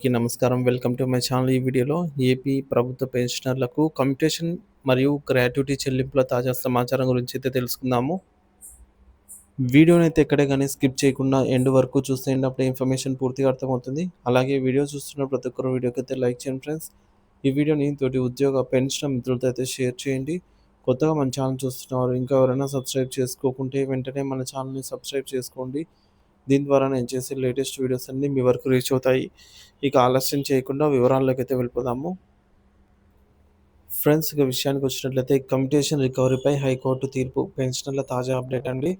కి నమస్కారం. Welcome to my channel. ఈ వీడియోలో ఏపీ ప్రభుత్వ పెన్షనర్లకు కమ్యూటేషన్ మరియు గ్రాట్యుటీ చెల్లింపుల తాజా సమాచారం గురించి అయితే తెలుసుకుందాము. వీడియోనైతే ఎక్కడే కానీ స్కిప్ చేయకుండా ఎండ్ వరకు చూసేయండి. అప్పుడు ఇన్ఫర్మేషన్ పూర్తిగా అర్థమవుతుంది. అలాగే వీడియో చూస్తున్న ప్రతి ఒక్కరు వీడియోకైతే లైక్ చేయండి ఫ్రెండ్స్. ఈ వీడియోని తోటి ఉద్యోగ పెన్షన్ మిత్రులతో అయితే షేర్ చేయండి. కొత్తగా మన ఛానల్ చూస్తున్నవారు ఇంకా ఎవరైనా సబ్స్క్రైబ్ చేసుకోకుంటే వెంటనే మన ఛానల్‌ని సబ్స్క్రైబ్ చేసుకోండి. దీని ద్వారా నేను చేసే లేటెస్ట్ వీడియోస్ అన్నీ మీ వరకు రీచ్ అవుతాయి. ఇక ఆలస్యం చేయకుండా వివరాల్లోకైతే వెళ్ళిపోదాము. ఫ్రెండ్స్ ఇక విషయానికి వచ్చినట్లయితే కమ్యుటేషన్ రికవరీపై హైకోర్టు తీర్పు పెన్షనర్ల తాజా అప్డేట్ అండి.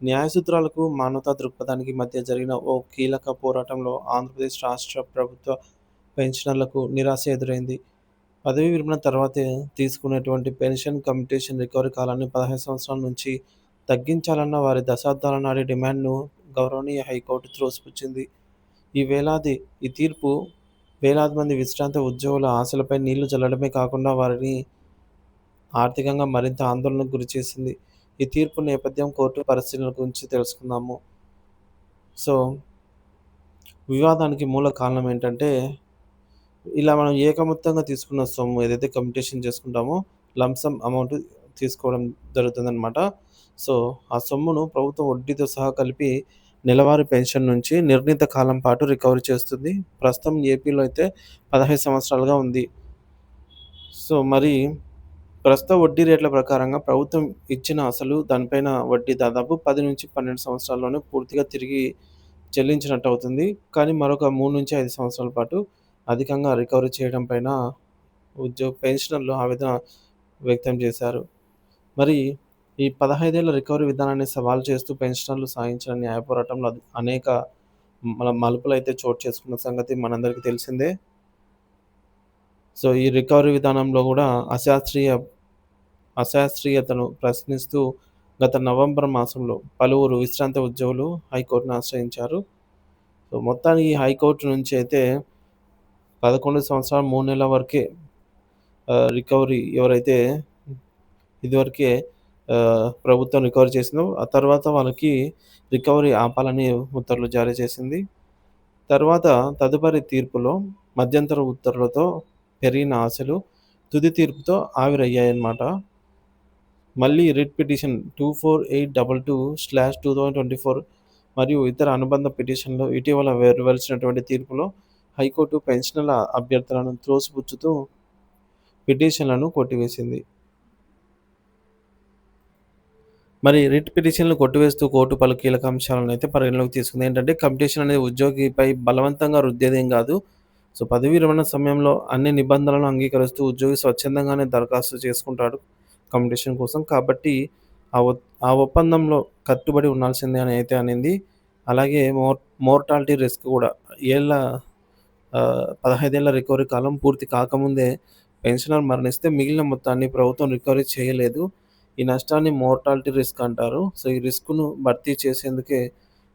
న్యాయ సూత్రాలకు, మానవతా దృక్పథానికి మధ్య జరిగిన ఓ కీలక పోరాటంలో ఆంధ్రప్రదేశ్ రాష్ట్ర ప్రభుత్వ పెన్షనర్లకు నిరాశ ఎదురైంది. పదవీ విరమణ తర్వాత తీసుకునేటువంటి పెన్షన్ కమ్యుటేషన్ రికవరీ కాలాన్ని 15 సంవత్సరాల నుంచి తగ్గించాలన్న వారి దశాబ్దాల నాటి డిమాండ్‌ను గౌరవనీయ హైకోర్టు త్రోసిపుచ్చింది. ఈ వేలాది ఈ తీర్పు వేలాది మంది విశ్రాంత ఉద్యోగుల ఆశలపై నీళ్ళు చల్లడమే కాకుండా వారిని ఆర్థికంగా మరింత ఆందోళనకు గురిచేసింది. ఈ తీర్పు నేపథ్యం, కోర్టు పరిశీలన గురించి తెలుసుకుందాము. సో, వివాదానికి మూల కారణం ఏంటంటే, ఇలా మనం ఏకమొత్తంగా తీసుకున్న సొమ్ము ఏదైతే కంపిటీషన్ చేసుకుంటామో లంసమ్ అమౌంట్ తీసుకోవడం జరుగుతుందనమాట. సో, ఆ సొమ్మును ప్రభుత్వం వడ్డీతో సహా కలిపి నెలవారీ పెన్షన్ నుంచి నిర్ణీత కాలం పాటు రికవరీ చేస్తుంది. ప్రస్తుతం ఏపీలో అయితే 15 సంవత్సరాలుగా ఉంది. సో, మరి ప్రస్తుత వడ్డీ రేట్ల ప్రకారంగా ప్రభుత్వం ఇచ్చిన అసలు దానిపైన వడ్డీ దాదాపు 10-12 సంవత్సరాల్లోనే పూర్తిగా తిరిగి చెల్లించినట్టు అవుతుంది. కానీ మరొక 3-5 సంవత్సరాల పాటు అధికంగా రికవరీ చేయడం పైన ఉద్యోగ పెన్షనర్లు ఆవేదన వ్యక్తం చేశారు. మరి ఈ పదహైదేళ్ళ రికవరీ విధానాన్ని సవాల్ చేస్తూ పెన్షనర్లు సాగించిన న్యాయ పోరాటంలో అనేక మలుపులు మలుపులైతే చోటు చేసుకున్న సంగతి మనందరికీ తెలిసిందే. సో, ఈ రికవరీ విధానంలో కూడా అశాస్త్రీయ అశాస్త్రీయతను ప్రశ్నిస్తూ గత నవంబర్ మాసంలో పలువురు విశ్రాంత ఉద్యోగులు హైకోర్టును ఆశ్రయించారు. సో, మొత్తానికి హైకోర్టు నుంచి అయితే పదకొండు సంవత్సరాల మూడు నెలల వరకే రికవరీ ఎవరైతే ఇదివరకే ప్రభుత్వం రికవరీ చేసిందో ఆ తర్వాత వాళ్ళకి రికవరీ ఆపాలని ఉత్తర్వులు జారీ చేసింది. తర్వాత తదుపరి తీర్పులో మధ్యంతర ఉత్తర్వులతో పెరిగిన ఆశలు తుది తీర్పుతో ఆవిరయ్యాయన్నమాట. మళ్ళీ రిట్ పిటిషన్ 24822/2024 మరియు ఇతర అనుబంధ పిటిషన్లు ఇటీవల వెలువరించినటువంటి తీర్పులో హైకోర్టు పెన్షనర్ల అభ్యర్థులను త్రోసిపుచ్చుతూ పిటిషన్లను కొట్టివేసింది. మరి రిట్ పిటిషన్‌లు కొట్టివేస్తూ కోర్టు పలు కీలక అంశాలను అయితే పరిగణలోకి తీసుకుంది. ఏంటంటే కంపిటీషన్ అనేది ఉద్యోగిపై బలవంతంగా రుద్దేదేం కాదు సో, పదవీ విరమణ సమయంలో అన్ని నిబంధనలను అంగీకరిస్తూ ఉద్యోగి స్వచ్ఛందంగానే దరఖాస్తు చేసుకుంటాడు కంపిటీషన్ కోసం. కాబట్టి ఆ ఒ ఆ ఒప్పందంలో కట్టుబడి ఉండాల్సిందే అని అయితే అనింది. అలాగే మోర్ మోర్టాలిటీ రిస్క్ కూడా ఏళ్ళ పదహైదేళ్ళ రికవరీ కాలం పూర్తి కాకముందే పెన్షనర్ మరణిస్తే మిగిలిన మొత్తాన్ని ప్రభుత్వం రికవరీ చేయలేదు. ఈ నష్టాన్ని మోర్టాలిటీ రిస్క్ అంటారు. సో, ఈ రిస్క్‌ను భర్తీ చేసేందుకే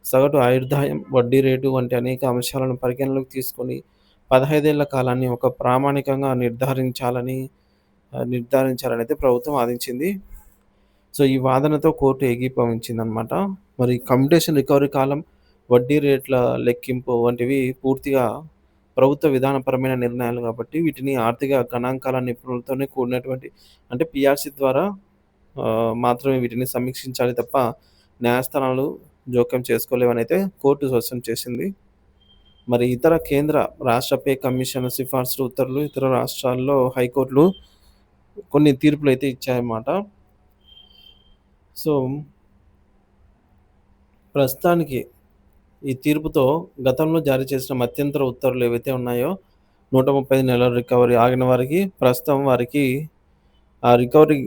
సగటు ఆయుర్దాయం, వడ్డీ రేటు వంటి అనేక అంశాలను పరిగణలోకి తీసుకొని పదహైదేళ్ళ కాలాన్ని ఒక ప్రామాణికంగా నిర్ధారించాలని నిర్ధారించాలని అయితే ప్రభుత్వం వాదించింది. సో, ఈ వాదనతో కోర్టు ఏకీభవించిందనమాట. మరి కమ్యూటేషన్ రికవరీ కాలం, వడ్డీ రేట్ల లెక్కింపు వంటివి పూర్తిగా ప్రభుత్వ విధానపరమైన నిర్ణయాలు కాబట్టి వీటిని ఆర్థిక గణాంకాల నిపుణులతోనే కూడినటువంటి అంటే పిఆర్సీ ద్వారా మాత్రమే వీటిని సమీక్షించాలి తప్ప న్యాయస్థానాలు జోక్యం చేసుకోలేవనైతే కోర్టు స్పష్టం చేసింది. మరి ఇతర కేంద్ర, రాష్ట్ర పే కమిషన్ సిఫార్సులు, ఉత్తర్వులు ఇతర రాష్ట్రాల్లో హైకోర్టులు కొన్ని తీర్పులు అయితే ఇచ్చాయన్నమాట. సో ప్రస్తుతానికి ఈ తీర్పుతో గతంలో జారీ చేసిన మధ్యంతర ఉత్తర్వులు ఏవైతే ఉన్నాయో 135 నెలల రికవరీ ఆగిన వారికి ప్రస్తుతం వారికి ఆ రికవరీ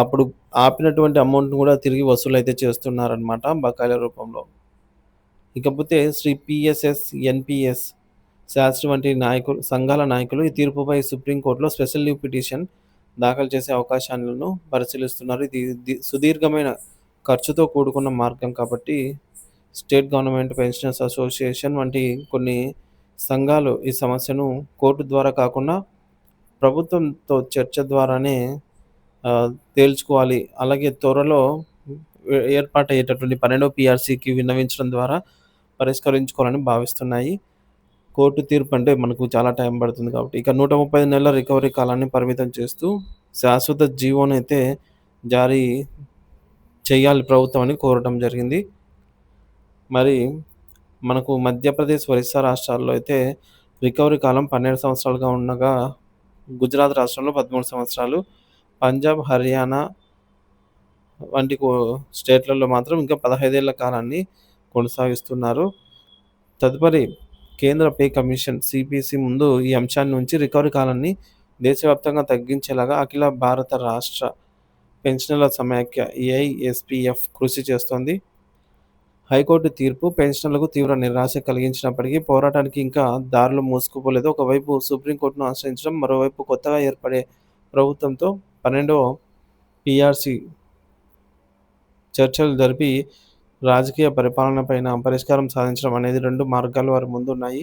అప్పుడు ఆపినటువంటి అమౌంట్‌ని కూడా తిరిగి వసూలు అయితే చేస్తున్నారనమాట బకాయిల రూపంలో. ఇకపోతే శ్రీ పీఎస్ఎస్, ఎన్పిఎస్ శాస్త్రి వంటి నాయకులు సంఘాల నాయకులు ఈ తీర్పుపై సుప్రీం కోర్టులో స్పెషల్ లీవ్ పిటిషన్ దాఖలు చేసే అవకాశాలను పరిశీలిస్తున్నారు. ఇది సుదీర్ఘమైన ఖర్చుతో కూడుకున్న మార్గం కాబట్టి స్టేట్ గవర్నమెంట్ పెన్షనర్స్ అసోసియేషన్ వంటి కొన్ని సంఘాలు ఈ సమస్యను కోర్టు ద్వారా కాకుండా ప్రభుత్వంతో చర్చ ద్వారానే తేల్చుకోవాలి. అలాగే త్వరలో ఏర్పాటయ్యేటటువంటి 12వ పీఆర్సీకి విన్నవించడం ద్వారా పరిష్కరించుకోవాలని భావిస్తున్నాయి. కోర్టు తీర్పు అంటే మనకు చాలా టైం పడుతుంది కాబట్టి ఇక నూట ముప్పై నెలల రికవరీ కాలాన్ని పరిమితం చేస్తూ శాశ్వత జీవోనైతే జారీ చేయాలి ప్రభుత్వం అని కోరటం జరిగింది మరి మనకు మధ్యప్రదేశ్ ఒరిస్సా రాష్ట్రాల్లో అయితే రికవరీ కాలం పన్నెండు సంవత్సరాలుగా ఉండగా గుజరాత్ రాష్ట్రంలో పదమూడు సంవత్సరాలు పంజాబ్ హర్యానా వంటి స్టేట్లలో మాత్రం ఇంకా పదహైదేళ్ళ కాలాన్ని కొనసాగిస్తున్నారు. తదుపరి కేంద్ర పే కమిషన్ సిపిసి ముందు ఈ అంశాన్ని ఉంచి రికవరీ కాలాన్ని దేశవ్యాప్తంగా తగ్గించేలాగా అఖిల భారత రాష్ట్ర పెన్షనర్ల సమాఖ్య ఏఐఎస్పిఎఫ్ కృషి చేస్తోంది. హైకోర్టు తీర్పు పెన్షనర్లకు తీవ్ర నిరాశ కలిగించినప్పటికీ పోరాటానికి ఇంకా దారులు మూసుకుపోలేదు. ఒకవైపు సుప్రీంకోర్టును ఆశ్రయించడం మరోవైపు కొత్తగా ఏర్పడే ప్రభుత్వంతో పన్నెండవ పిఆర్సి చర్చలు జరిపి రాజకీయ పరిపాలనపైన పరిష్కారం సాధించడం అనేది రెండు మార్గాలు వారి ముందున్నాయి.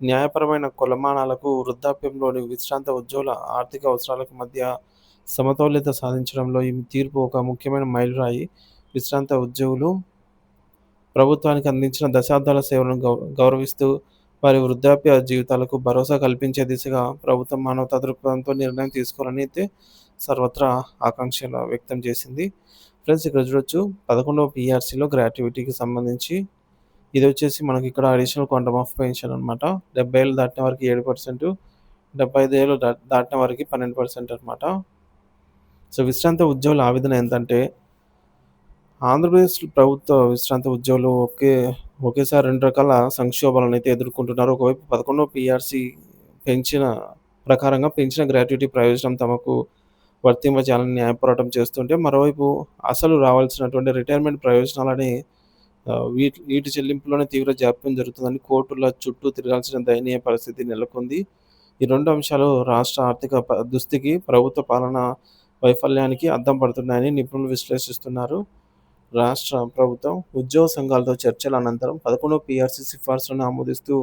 న్యాయపరమైన కొలమానాలకు వృద్ధాప్యంలోని విశ్రాంత ఉద్యోగుల ఆర్థిక అవసరాలకు మధ్య సమతౌల్యత సాధించడంలో ఈ తీర్పు ఒక ముఖ్యమైన మైలురాయి. విశ్రాంత ఉద్యోగులు ప్రభుత్వానికి అందించిన దశాబ్దాల సేవలను గౌరవిస్తూ వారి వృద్ధాప్య జీవితాలకు భరోసా కల్పించే దిశగా ప్రభుత్వం మానవతా దృక్పథంతో నిర్ణయం తీసుకోవాలని అయితే సర్వత్రా ఆకాంక్షలు వ్యక్తం చేసింది. ఫ్రెండ్స్ ఇక్కడ చూడొచ్చు పదకొండవ పిఆర్సీలో గ్రాట్యుటీకి సంబంధించి ఇది వచ్చేసి మనకి ఇక్కడ అడిషనల్ క్వాంటమ్ ఆఫ్ పెన్షన్ అనమాట డెబ్బై ఏళ్ళు దాటిన వరకు ఏడు పర్సెంట్ డెబ్బై ఐదు ఏళ్ళు దాటిన వరకు పన్నెండు పర్సెంట్ అనమాట సో విశ్రాంత ఉద్యోగుల ఆవేదన ఏంటంటే ఆంధ్రప్రదేశ్ ప్రభుత్వ విశ్రాంత ఉద్యోగులు ఒకే ఒకేసారి రెండు రకాల సంక్షోభాలను అయితే ఎదుర్కొంటున్నారు. ఒకవైపు పదకొండవ పిఆర్సీ పెంచిన ప్రకారంగా పెంచిన గ్రాట్యుటీ ప్రయోజనం తమకు వర్తింపజేయాలని న్యాయ పోరాటం చేస్తుంటే మరోవైపు అసలు రావాల్సినటువంటి రిటైర్మెంట్ ప్రయోజనాలని వీటి వీటి చెల్లింపులోనే తీవ్ర జాప్యం జరుగుతుందని కోర్టుల చుట్టూ తిరగాల్సిన దయనీయ పరిస్థితి నెలకొంది. ఈ రెండు అంశాలు రాష్ట్ర ఆర్థిక దుస్థితికి ప్రభుత్వ పాలన వైఫల్యానికి అద్దం పడుతున్నాయని నిపుణులు విశ్లేషిస్తున్నారు. రాష్ట్ర ప్రభుత్వం ఉద్యోగ సంఘాలతో చర్చల అనంతరం పదకొండవ పిఆర్సీ సిఫార్సులను ఆమోదిస్తూ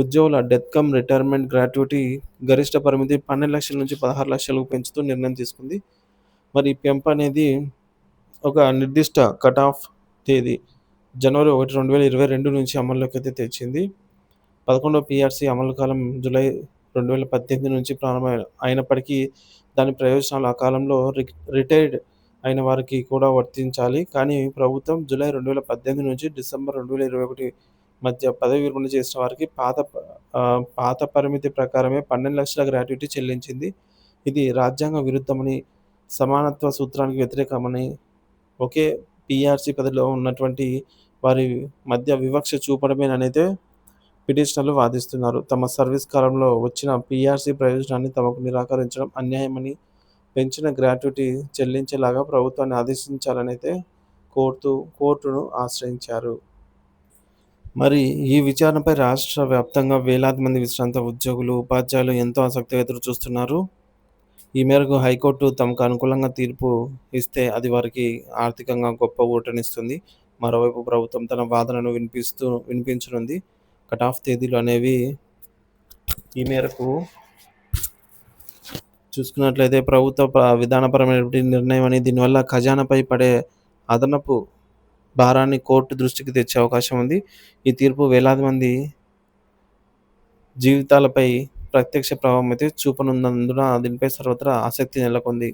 ఉద్యోగుల డెత్ కమ్ రిటైర్మెంట్ గ్రాట్యుటీ గరిష్ట పరిమితి పన్నెండు లక్షల నుంచి పదహారు లక్షలకు పెంచుతూ నిర్ణయం తీసుకుంది. మరి పెంపు అనేది ఒక నిర్దిష్ట కట్ ఆఫ్ తేదీ జనవరి ఒకటి రెండు వేల ఇరవై రెండు నుంచి అమల్లోకి అయితే తెచ్చింది. పదకొండవ పిఆర్సీ అమలు కాలం జూలై రెండు వేల పద్దెనిమిది నుంచి ప్రారంభమైన అయినప్పటికీ దాని ప్రయోజనాలు ఆ కాలంలో రిటైర్డ్ అయిన వారికి కూడా వర్తించాలి. కానీ ప్రభుత్వం జూలై రెండు వేల పద్దెనిమిది నుంచి డిసెంబర్ రెండు వేల ఇరవై ఒకటి మధ్య పదవి విరమణ చేసిన వారికి పాత పాత పరిమితి ప్రకారమే పన్నెండు లక్షల గ్రాట్యుటీ చెల్లించింది. ఇది రాజ్యాంగ విరుద్ధమని సమానత్వ సూత్రానికి వ్యతిరేకమని ఒకే పిఆర్సీ పదవిలో ఉన్నటువంటి వారి మధ్య వివక్ష చూపడమేనైతే పిటిషనర్లు వాదిస్తున్నారు. తమ సర్వీస్ కాలంలో వచ్చిన పిఆర్సీ ప్రయోజనాన్ని తమకు నిరాకరించడం అన్యాయమని పెంచిన గ్రాట్యుటీ చెల్లించేలాగా ప్రభుత్వాన్ని ఆదేశించాలని అయితే కోర్టు కోర్టును ఆశ్రయించారు. మరి ఈ విచారణపై రాష్ట్ర వ్యాప్తంగా వేలాది మంది విశ్రాంత ఉద్యోగులు ఉపాధ్యాయులు ఎంతో ఆసక్తిగా ఎదురు చూస్తున్నారు. ఈ మేరకు హైకోర్టు తమకు అనుకూలంగా తీర్పు ఇస్తే అది వారికి ఆర్థికంగా గొప్ప ఊటనిస్తుంది. మరోవైపు ప్రభుత్వం తన వాదనను వినిపిస్తూ వినిపించనుంది. కట్ ఆఫ్ తేదీలు అనేవి ఈ మేరకు చూసుకున్నట్లయితే ప్రభుత్వ విధానపరమైనటువంటి నిర్ణయం అని దీనివల్ల ఖజానాపై పడే అదనపు భారాన్ని కోర్టు దృష్టికి తెచ్చే అవకాశం ఉంది. ఈ తీర్పు వేలాది మంది జీవితాలపై ప్రత్యక్ష ప్రభావం అయితే చూపనున్నందున దీనిపై సర్వత్రా ఆసక్తి నెలకొంది.